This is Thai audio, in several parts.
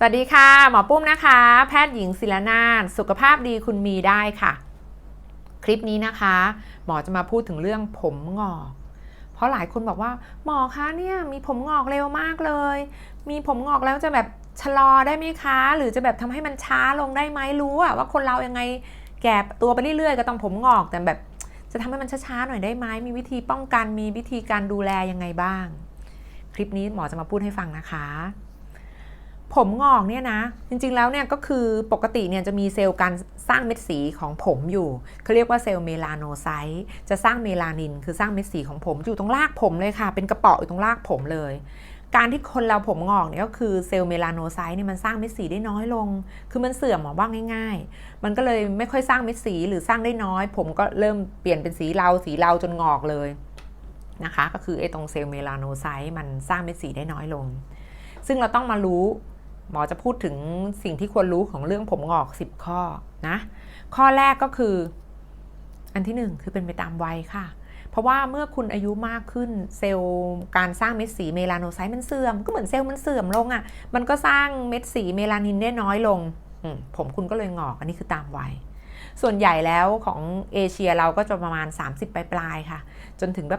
สวัสดีค่ะ หมอปุ้มนะคะ แพทย์หญิงศิลนาถสุขภาพดีคุณมีได้ค่ะ คลิปนี้นะคะ หมอจะมาพูดถึงเรื่องผมงอก เพราะหลายคนบอกว่า หมอคะเนี่ยมีผมงอกเร็วมากเลย มีผมงอกแล้วจะแบบชะลอได้ไหมคะ หรือจะแบบทำให้มันช้าลงได้ไหมรู้อะว่าคนเรายังไงแก่ตัวไปเรื่อยๆ ก็ต้องผมงอกแต่แบบจะทำให้มันช้าๆหน่อยได้ไหมมีวิธีป้องกันมีวิธีการดูแลยังไงบ้าง คลิปนี้หมอจะมาพูดให้ฟังนะคะ ผมงอกเนี่ยนะ จริงๆแล้วเนี่ยก็คือปกติเนี่ยจะมีเซลล์การสร้างเม็ดสีของผมอยู่เขาเรียกว่าเซลล์เมลาโนไซต์จะสร้างเมลานิน คือสร้างเม็ดสีของผมอยู่ตรงรากผมเลยค่ะ เป็นกระเป๋ออยู่ตรงรากผมเลย การที่คนเราผมงอกเนี่ยก็คือเซลล์เมลาโนไซต์เนี่ยมันสร้างเม็ดสีได้น้อยลง คือมันเสื่อมหมอว่าง่าย ๆ มันก็เลยไม่ค่อยสร้างเม็ดสีหรือสร้างได้น้อย ผมก็เริ่มเปลี่ยนเป็นสีเราสีเราจนงอกเลยนะคะก็คือไอ้ตรงเซลล์เมลาโนไซต์มันสร้างเม็ดสีได้น้อยลง ซึ่งเราต้องมารู้ หมอจะพูดถึงสิ่งที่ควรรู้ของเรื่องผมงอก 10 ข้อนะ ข้อแรกก็คือ อันที่หนึ่งคือเป็นไปตามวัยค่ะ เพราะว่าเมื่อคุณอายุมากขึ้นเซลล์การสร้างเม็ดสีเมลาโนไซต์มันเสื่อม ก็เหมือนเซลล์มันเสื่อมลงอะ่ะ มันก็สร้างเม็ดสีเมลานินได้น้อยลง ผมคุณก็เลยงอก อันนี้คือตามวัย ส่วนใหญ่แล้วของเอเชียเราก็จะประมาณ 30 ปลายๆค่ะ จนถึงแบ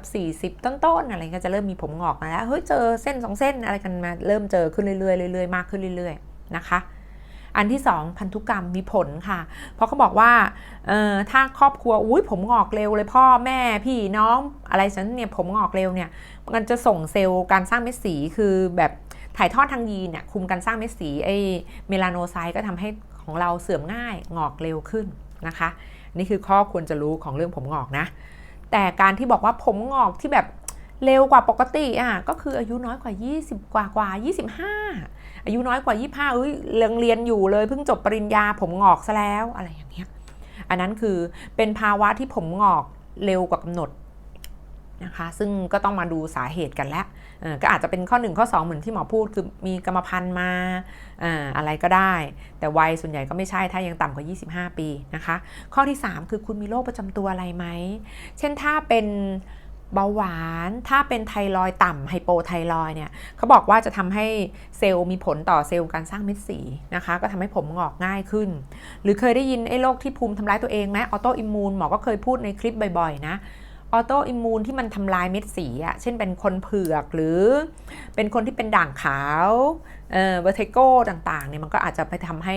บ 40 ต้นๆอะไรก็จะเริ่มมีผมงอกมาแล้วเฮ้ยเจอเส้นสองเส้นอะไรกันมาเริ่มเจอขึ้นเรื่อยๆเรื่อยๆมากขึ้นเรื่อยๆนะคะอันที่ 2 พันธุกรรมมีผลค่ะ เพราะเขาบอกว่าถ้าครอบครัวอุ้ยผมงอกเร็วเลยพ่อแม่พี่น้องอะไรฉันเนี่ยผมงอกเร็วเนี่ยมันจะส่งเซลล์การสร้างเม็ดสีคือแบบถ่ายทอดทางยีนเนี่ยคุมการสร้างเม็ดสีไอเมลาโนไซต์ก็ทำให้ของเราเสื่อมง่ายงอกเร็วขึ้น นะคะ นี่คือข้อควรจะรู้ของเรื่องผมงอกนะ แต่การที่บอกว่าผมงอกที่แบบเร็วกว่าปกติอะก็คืออายุน้อยกว่า 20 กว่ากว่า 25 อายุน้อยกว่า 25เอ้ยเรียนเรียนอยู่เลยเพิ่งจบปริญญาผมงอกซะแล้วอะไรอย่างเงี้ยอันนั้นคือเป็นภาวะที่ผมงอกเร็วกว่ากำหนด นะคะซึ่งก็ต้องมาดูสาเหตุกันแล้วก็อาจจะเป็นข้อ 1 ข้อ 2 เหมือนที่หมอพูดคือมีกรรมพันธุ์มาอะไรก็ได้ แต่วัยส่วนใหญ่ก็ไม่ใช่ถ้ายังต่ำกว่า 25 ปีนะคะ ข้อที่ 3 คือคุณมีโรคประจำตัวอะไรไหม เช่นถ้าเป็นเบาหวานถ้าเป็นไทรอยต่ำไฮโปไทรอยเนี่ยเขาบอกว่าจะทำให้เซลล์มีผลต่อเซลล์การสร้างเม็ดสีนะคะก็ทำให้ผมงอกง่ายขึ้น หรือเคยได้ยินไอ้โรคที่ภูมิทำร้ายตัวเองไหมออโตอิมมูนหมอก็เคยพูดในคลิปบ่อยๆนะ ออโตอิมูนที่มันทำลายเม็ดสีอะเช่นเป็นคนเผือกหรือเป็นคนที่เป็นด่างขาวเอ่อเวอร์เทโกต่างๆเนี่ยมันก็อาจจะไปทำให้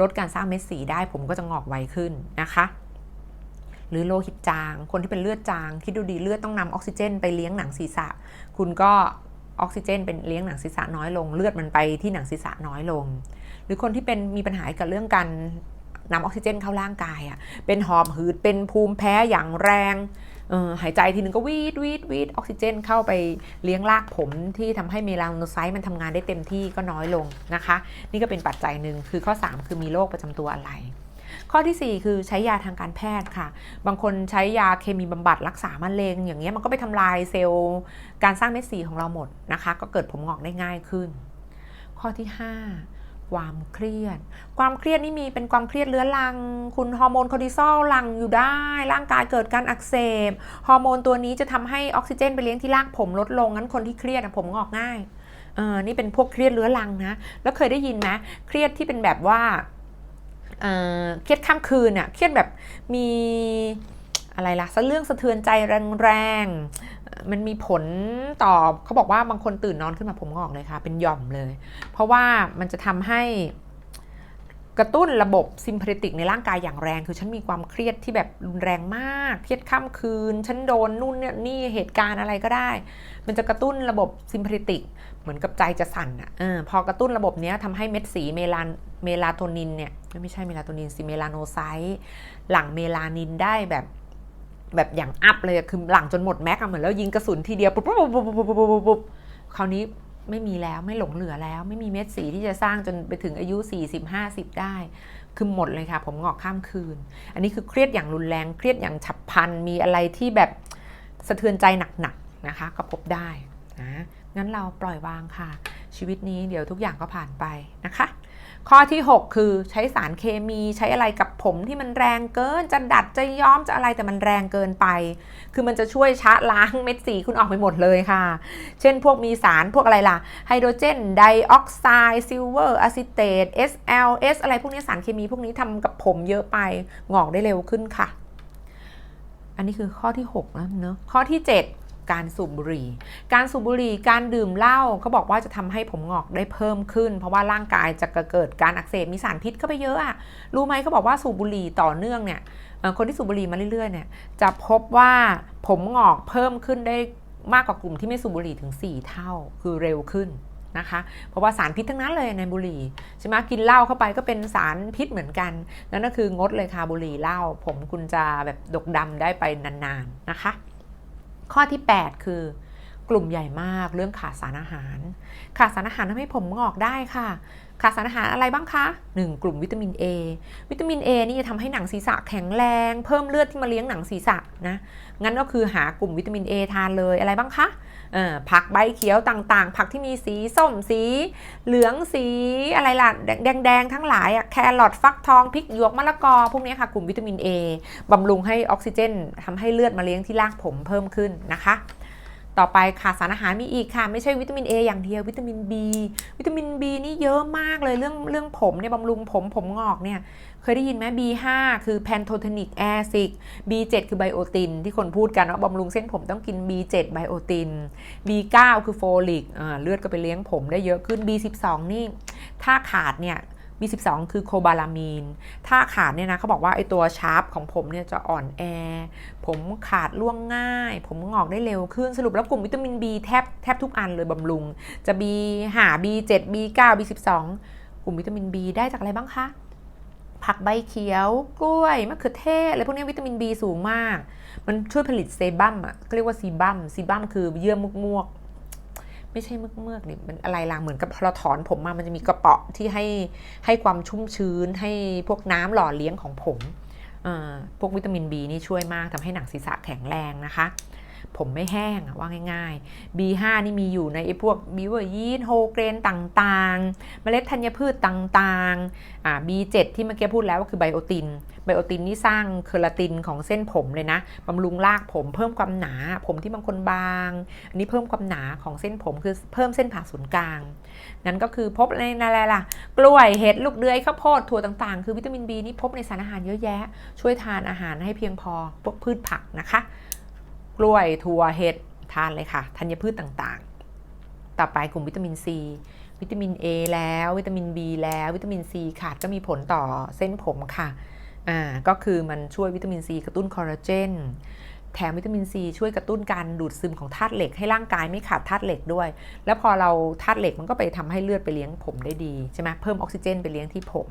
ลดการสร้างเม็ดสีได้ผมก็จะงอกไวขึ้นนะคะ หรือโลหิตจาง คนที่เป็นเลือดจางคิดดูดีเลือดต้องนำออกซิเจน ไปเลี้ยงหนังศีรษะ คุณก็ออกซิเจน เป็นเลี้ยงหนังศีรษะน้อยลง เลือดมันไปที่หนังศีรษะน้อยลง หรือคนที่เป็นมีปัญหาเกี่ยวกับเรื่องการนำออกซิเจนเข้าร่างกายอะ่ะเป็นหอบหืดเป็นภูมิแพ้อย่างแรง หายใจทีนึงก็วีดวีดวีดออกซิเจน เข้าไปเลี้ยงรากผมที่ทำให้เมลาโนไซต์มันทำงานได้เต็มที่ก็น้อยลงนะคะ นี่ก็เป็นปัจจัยหนึ่งคือข้อ 3 คือมีโรคประจำตัวอะไรข้อทีสี่ 4 คือใช้ยาทางการแพทย์ค่ะ บางคนใช้ยาเคมีบำบัดรักษามะเร็ง อย่างเงี้ยมันก็ไปทำลายเซลล์การสร้างเม็ดสีของเราหมดนะคะ ก็เกิดผมงอกได้ง่ายขึ้น ข้อที่ 5 ความเครียด ความเครียดนี่มีเป็นความเครียดเรื้อรัง คุณฮอร์โมนคอร์ติซอลหลั่งอยู่ได้ ร่างกายเกิดการอักเสบ ฮอร์โมนตัวนี้จะทำให้ออกซิเจนไปเลี้ยงที่รากผมลดลง งั้นคนที่เครียดผมงอกง่าย เออ นี่เป็นพวกเครียดเรื้อรังนะ แล้วเคยได้ยินไหมเครียดที่เป็นแบบว่าเอ่อเครียดข้ามคืนอะเครียดแบบมีอะไรล่ะสะเรื่องสะเทือนใจแรง มันมีผลต่อเขาบอกว่าบางคนตื่นนอนขึ้นมาผมงอกเลยค่ะ เป็นหย่อมเลย เพราะว่ามันจะทำให้กระตุ้นระบบซิมพาติกในร่างกายอย่างแรง คือฉันมีความเครียดที่แบบรุนแรงมาก เครียดข้ามคืน ฉันโดนนู่นเนี่ยนี่เหตุการณ์อะไรก็ได้ มันจะกระตุ้นระบบซิมพาติก เหมือนกับใจจะสั่นอะออพอกระตุ้นระบบเนี้ยทำให้เม็ดสีเมลานเมลาโทนินเนี่ยไม่ใช่เมลาโทนินสิเมลาโนไซต์หลั่งเมลานินได้แบบ แบบอย่างอัพเลยคือหลังจนหมดแม็กอะเหมือนแล้วยิงกระสุนทีเดียวปุ๊บปุ๊บปุ๊บปุ๊บปุ๊บปุ๊บปุ๊บคราวนี้ไม่มีแล้วไม่หลงเหลือแล้ว ไม่มีเม็ดสีที่จะสร้างจนไปถึงอายุ 40-50 ได้ คือหมดเลยค่ะ ผมงอกข้ามคืน อันนี้คือเครียดอย่างรุนแรงเครียดอย่างฉับพลันมีอะไรที่แบบสะเทือนใจหนักๆนะคะ ก็พบได้นะงั้นเราปล่อยวางค่ะ ชีวิตนี้เดี๋ยวทุกอย่างก็ผ่านไปนะคะ ข้อที่ 6 คือใช้สารเคมีใช้อะไรกับผมที่มันแรงเกิน จะดัดจะย้อมจะอะไรแต่มันแรงเกินไป คือมันจะช่วยชะล้างเม็ดสีคุณออกไปหมดเลยค่ะ เช่นพวกมีสารพวกอะไรล่ะไฮโดรเจนไดออกไซด์ซิลเวอร์อะซิเตต SLS อะไรพวกนี้สารเคมีพวกนี้ทำกับผมเยอะไปงอกได้เร็วขึ้นค่ะ อันนี้คือข้อที่6แล้วเนอะข้อที่ 7 การสูบบุหรี่ การสูบบุหรี่ การดื่มเหล้าเขาบอกว่าจะทำให้ผมงอกได้เพิ่มขึ้น เพราะว่าร่างกายจะเกิดการอักเสบมีสารพิษเข้าไปเยอะอะรู้ไหมเขาบอกว่าสูบบุหรี่ต่อเนื่องเนี่ยคนที่สูบบุหรี่มาเรื่อยๆเนี่ยจะพบว่าผมงอกเพิ่มขึ้นได้มากกว่ากลุ่มที่ไม่สูบบุหรี่ถึง 4 เท่าคือเร็วขึ้นนะคะ เพราะว่าสารพิษทั้งนั้นเลยในบุหรี่ใช่ไหมกินเหล้าเข้าไปก็เป็นสารพิษเหมือนกันนั่นก็คืองดเลยค่ะบุหรี่เหล้าผมคุณจะแบบดกดำได้ไปนานๆนะคะ ข้อที่ 8 คือกลุ่มใหญ่มากเรื่องขาดสารอาหาร ขาดสารอาหารทำให้ผมงอกได้ค่ะ ขาดสารอาหารอะไรบ้างคะ 1. กลุ่มวิตามิน A วิตามิน A นี่จะทำให้หนังศีรษะแข็งแรง เพิ่มเลือดที่มาเลี้ยงหนังศีรษะนะงั้นก็คือหากลุ่มวิตามิน A ทานเลยอะไรบ้างคะ ผักใบเขียวต่างๆ ผักที่มีสีส้มสี เหลืองสีอะไรล่ะ แดงๆ ทั้งหลายอะแครอทฟักทองพริกหยวกมะละกอ พวกนี้ค่ะ กลุ่มวิตามิน A บำรุงให้ออกซิเจนทำให้เลือดมาเลี้ยงที่รากผมเพิ่มขึ้นนะคะต่อไปขาดสารอาหารมีอีกค่ะ ไม่ใช่วิตามิน A อย่างเดียววิตามิน B วิตามิน B นี่เยอะมากเลยเรื่องเรื่องผมเนี่ยบำรุงผมผมงอกเนี่ย เคยได้ยินไหม B5 คือแพนโทเทนิกแอซิด B7 คือไบโอติน ที่คนพูดกันว่าบำรุงเส้นผมต้องกิน B7 ไบโอติน B9 คือโฟลิกเลือดก็ไปเลี้ยงผมได้เยอะขึ้น B12 นี่ ถ้าขาดเนี่ย B12 คือโคบาลามีน ถ้าขาดเนี่ยนะเขาบอกว่าไอตัวชาร์ปของผมเนี่ยจะอ่อนแอ ผมขาดล่วงง่าย ผมงอกได้เร็วขึ้น สรุปแล้วกลุ่มวิตามิน B แทบแทบทุกอันเลยบำรุง จะ B หา B7 B9 B12 กลุ่มวิตามิน B ได้จากอะไรบ้างคะ ผักใบเขียว กล้วยมะเขือเทศอะไรพวกนี้วิตามิน B สูงมาก มันช่วยผลิตเซบัมอะก็เรียกว่าซีบัมซีบัมคือเยื่อมุกมวกไม่ใช่มึกเมือกนี่มันอะไรล่ะเหมือนกับเราถอนผมมา มันจะมีกระเปาะที่ให้ให้ความชุ่มชื้น ให้พวกน้ำหล่อเลี้ยงของผมเอ่อพวกวิตามิน B นี่ช่วยมากทำให้หนังศีรษะแข็งแรงนะคะ ผมไม่แห้งอะว่าง่ายๆ B5 นี่มีอยู่ในไอ้พวกบิวเวอร์ยีนโฮเกรนต่างๆ เมล็ดธัญพืชต่างๆอ่า B7 ที่เมื่อกี้พูดแล้วก็คือไบโอติน ไบโอตินนี่สร้างเคอราตินของเส้นผมเลยนะบำรุงรากผมเพิ่มความหนา ผมที่บางคนบาง อันนี้เพิ่มความหนาของเส้นผมคือเพิ่มเส้นผ่าศูนย์กลาง นั่นก็คือพบในอะไรล่ะ กล้วยเห็ดลูกเดือยข้าวโพดถั่วต่างๆ คือวิตามิน B นี่พบในสารอาหารเยอะแยะ ช่วยทานอาหารให้เพียงพอพวกพืชผักนะคะ กล้วยถั่วเห็ดทานเลยค่ะธัญพืชต่างๆ ต่อไปกลุ่มวิตามิน C วิตามิน A แล้ว วิตามิน B แล้ว วิตามิน C ขาดก็มีผลต่อเส้นผมค่ะอ่าก็คือมันช่วยวิตามิน C กระตุ้นคอลลาเจนแถมวิตามิน C ช่วยกระตุ้นการดูดซึมของธาตุเหล็กให้ร่างกายไม่ขาดธาตุเหล็กด้วย แล้วพอเราธาตุเหล็กมันก็ไปทำให้เลือดไปเลี้ยงผมได้ดีใช่ไหมเพิ่มออกซิเจนไปเลี้ยงที่ผม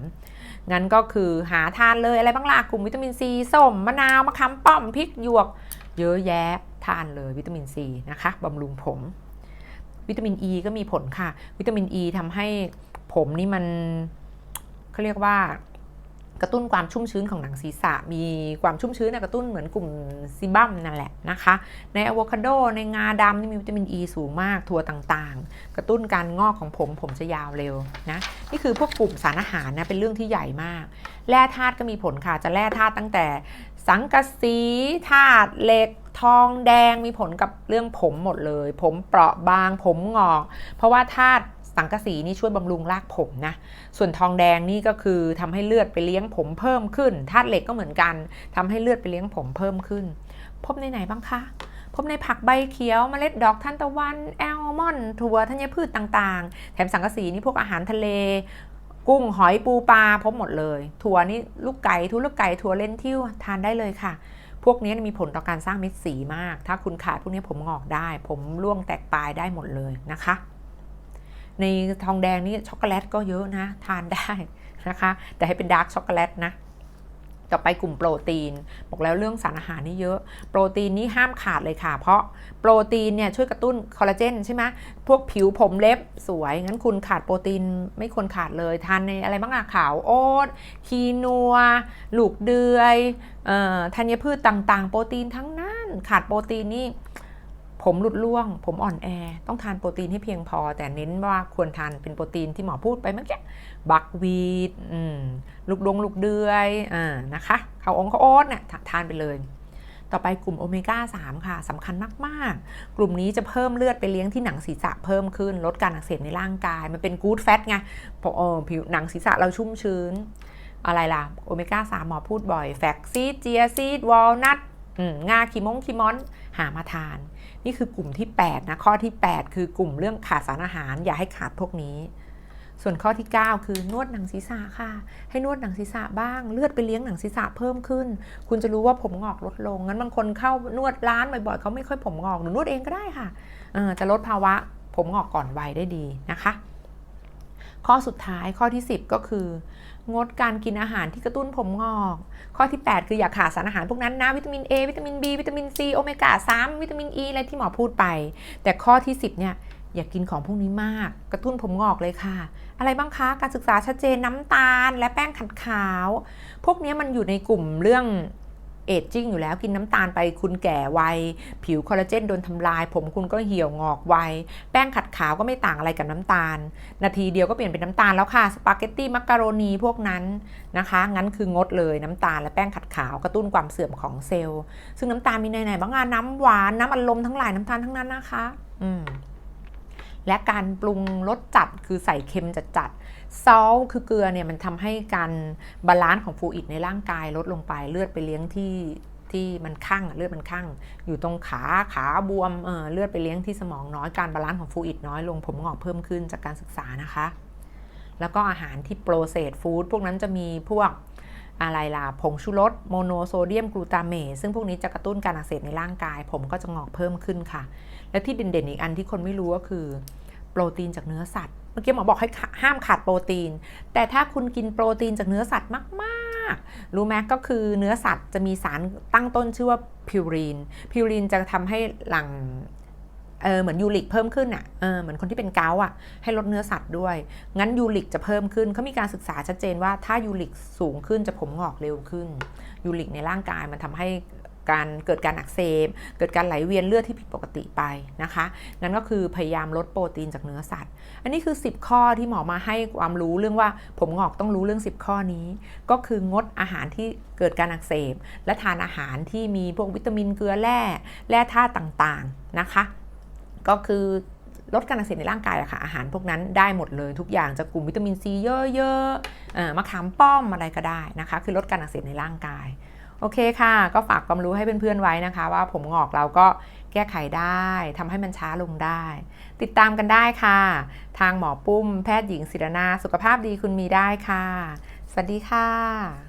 งั้นก็คือหาทานเลยอะไรบ้างล่ะกลุ่มวิตามิน C ส้มมะนาวมะขามป้อมพริกหยวก เยอะแยะทานเลยวิตามิน C นะคะบำรุงผม วิตามิน E ก็มีผลค่ะ วิตามิน E ทำให้ผมนี่มันเขาเรียกว่ากระตุ้นความชุ่มชื้นของหนังศีรษะ มีความชุ่มชื้นนะกระตุ้นเหมือนกลุ่มซิบัมนั่นแหละนะคะ ในอะโวคาโด ในงาดำนี่มีวิตามิน E สูงมาก ถั่วต่างๆ กระตุ้นการงอกของผม ผมจะยาวเร็วนะ นี่คือพวกกลุ่มสารอาหารนะ เป็นเรื่องที่ใหญ่มาก แร่ธาตุก็มีผลค่ะ จะแร่ธาตุตั้งแต่ สังกะสีธาตุเหล็กทองแดงมีผลกับเรื่องผมหมดเลย ผมเปราะบางผมงอก เพราะว่าธาตุสังกะสีนี่ช่วยบำรุงรากผมนะ ส่วนทองแดงนี่ก็คือทำให้เลือดไปเลี้ยงผมเพิ่มขึ้น ธาตุเหล็กก็เหมือนกันทำให้เลือดไปเลี้ยงผมเพิ่มขึ้น พบในไหนบ้างคะ พบในผักใบเขียวเมล็ดดอกทานตะวัน แอลมอนด์ถั่วธัญพืชต่างๆ แถมสังกะสีนี่พวกอาหารทะเล กุ้งหอยปูปลาพบหมดเลย ถั่วนี่ลูกไก่ทุลูกไก่ถั่วเลนทิวทานได้เลยค่ะ พวกนี้มีผลต่อการสร้างเม็ดสีมาก ถ้าคุณขาดพวกนี้ผมงอกได้ ผมร่วงแตกปลายได้หมดเลยนะคะ ในทองแดงนี่ช็อกโกแลตก็เยอะนะ ทานได้นะคะ แต่ให้เป็นดาร์กช็อกโกแลตนะ ต่อไปกลุ่มโปรตีน บอกแล้วเรื่องสารอาหารนี่เยอะ โปรตีนนี่ห้ามขาดเลยค่ะ เพราะโปรตีนเนี่ยช่วยกระตุ้นคอลลาเจนใช่ไหมพวกผิวผมเล็บสวย งั้นคุณขาดโปรตีนไม่ควรขาดเลย ทานในอะไรบ้างอะขาวโอ๊ตคีนัว ลูกเดือยธัญพืชต่างๆ โปรตีนทั้งนั้น ขาดโปรตีนนี่ ผมหลุดร่วง ผมอ่อนแอ ต้องทานโปรตีนให้เพียงพอ แต่เน้นว่าควรทานเป็นโปรตีนที่หมอพูดไปเมื่อกี้บักวีดลูกดวงลูกเดือยอ่านะคะข้าวองข้าวโอ๊ตเนี่ยทานไปเลย ต่อไปกลุ่มโอเมก้า 3 ค่ะสำคัญมาก ๆ กลุ่มนี้จะเพิ่มเลือดไปเลี้ยงที่หนังศีรษะเพิ่มขึ้น ลดการอักเสบในร่างกาย มันเป็นกู๊ดแฟตไงเพราะเออผิวหนังศีรษะเราชุ่มชื้นอะไรล่ะ โอเมก้า 3 หมอพูดบ่อย แฟกซีดเจียซีดวอลนัท งาคีมงคีมอนหามาทาน นี่คือกลุ่มที่8นะข้อที่ 8 คือกลุ่มเรื่องขาดสารอาหาร อย่าให้ขาดพวกนี้ ส่วนข้อที่ 9 คือนวดหนังศีรษะค่ะ ให้นวดหนังศีรษะบ้างเลือดไปเลี้ยงหนังศีรษะเพิ่มขึ้น คุณจะรู้ว่าผมงอกลดลงงั้นบางคนเข้านวดร้านบ่อยๆเขาไม่ค่อยผมงอกหนูนวดเองก็ได้ค่ะจะลดภาวะผมงอกก่อนวัยได้ดีนะคะ ข้อสุดท้ายข้อที่ 10 ก็คือ งดการกินอาหารที่กระตุ้นผมงอก ข้อที่ 8 คืออย่าขาดสารอาหารพวกนั้นนะวิตามิน A วิตามิน B วิตามิน C โอเมก้า3วิตามิน E อะไรที่หมอพูดไป แต่ข้อที่ 10เนี่ยอย่ากกินของพวกนี้มาก กระตุ้นผมงอกเลยค่ะ อะไรบ้างคะ การศึกษาชัดเจนน้ำตาล และแป้งขัดขาว พวกนี้มันอยู่ในกลุ่มเรื่อง เอจจิ้งอยู่แล้วกินน้ำตาลไปคุณแก่วัย ผิวคอลลาเจนโดนทำลาย ผมคุณก็เหี่ยวงอกไวแป้งขัดขาวก็ไม่ต่างอะไรกับน้ำตาล นาทีเดียวก็เปลี่ยนเป็นน้ำตาลแล้วค่ะ สปาเกตตี้มักกะโรนีพวกนั้นนะคะ งั้นคืองดเลยน้ำตาลและแป้งขัดขาวกระตุ้นความเสื่อมของเซลล์ ซึ่งน้ำตาลมีในไหนบ้างอะน้ำหวานน้ำอัดลมทั้งหลายน้ำตาลทั้งนั้นนะคะ อืม และการปรุงรสจัดคือใส่เค็มจัดจัดซอลคือเกลือเนี่ยมันทำให้การบาลานซ์ของฟลูอิดในร่างกายลดลงไปเลือดไปเลี้ยงที่ที่มันข้างเลือดมันข้างอยู่ตรงขาขาบวมเออเลือดไปเลี้ยงที่สมองน้อยการบาลานซ์ของฟลูอิดน้อยลงผมงอกเพิ่มขึ้นจากการศึกษานะคะ แล้วก็อาหารที่โปรเซสฟู้ดพวกนั้นจะมีพวก อะไรล่ะ ผงชูรสโมโนโซเดียมกลูตาเมตซึ่งพวกนี้จะกระตุ้นการอักเสบในร่างกาย ผมก็จะงอกเพิ่มขึ้นค่ะ และที่เด่นๆอีกอันที่คนไม่รู้ก็คือ โปรตีนจากเนื้อสัตว์ เมื่อกี้หมอบอกให้ห้ามขาดโปรตีน แต่ถ้าคุณกินโปรตีนจากเนื้อสัตว์มากๆรู้ไหมก็คือเนื้อสัตว์จะมีสารตั้งต้นชื่อว่าพิวรีน พิวรีนจะทำให้หลัง เออเหมือนยูริกเพิ่มขึ้นอะเออเหมือนคนที่เป็นเกาอะให้ลดเนื้อสัตว์ด้วย งั้นยูริกจะเพิ่มขึ้นเขามีการศึกษาชัดเจนว่าถ้ายูริกสูงขึ้นจะผมงอกเร็วขึ้นยูริกในร่างกายมันทำให้การเกิดการอักเสบ เกิดการไหลเวียนเลือดที่ผิดปกติไปนะคะ งั้นก็คือพยายามลดโปรตีนจากเนื้อสัตว์ อันนี้คือ 10 ข้อที่หมอมาให้ความรู้เรื่องว่าผมงอกต้องรู้เรื่อง 10 ข้อนี้ ก็คืองดอาหารที่เกิดการอักเสบ และทานอาหารที่มีพวกวิตามินเกลือแร่ แร่ธาตุต่างๆนะคะ ก็คือลดการอักเสบในร่างกายอะค่ะอาหารพวกนั้นได้หมดเลยทุกอย่างจะกลุ่มวิตามินซีเยอะๆมะขามป้อมอะไรก็ได้นะคะ คือลดการอักเสบในร่างกาย โอเคค่ะ ก็ฝากความรู้ให้เพื่อนๆไว้นะคะ ว่าผมงอกเราก็แก้ไขได้ทำให้มันช้าลงได้ ติดตามกันได้ค่ะ ทางหมอปุ้มแพทย์หญิงศิรนา สุขภาพดีคุณมีได้ค่ะ สวัสดีค่ะ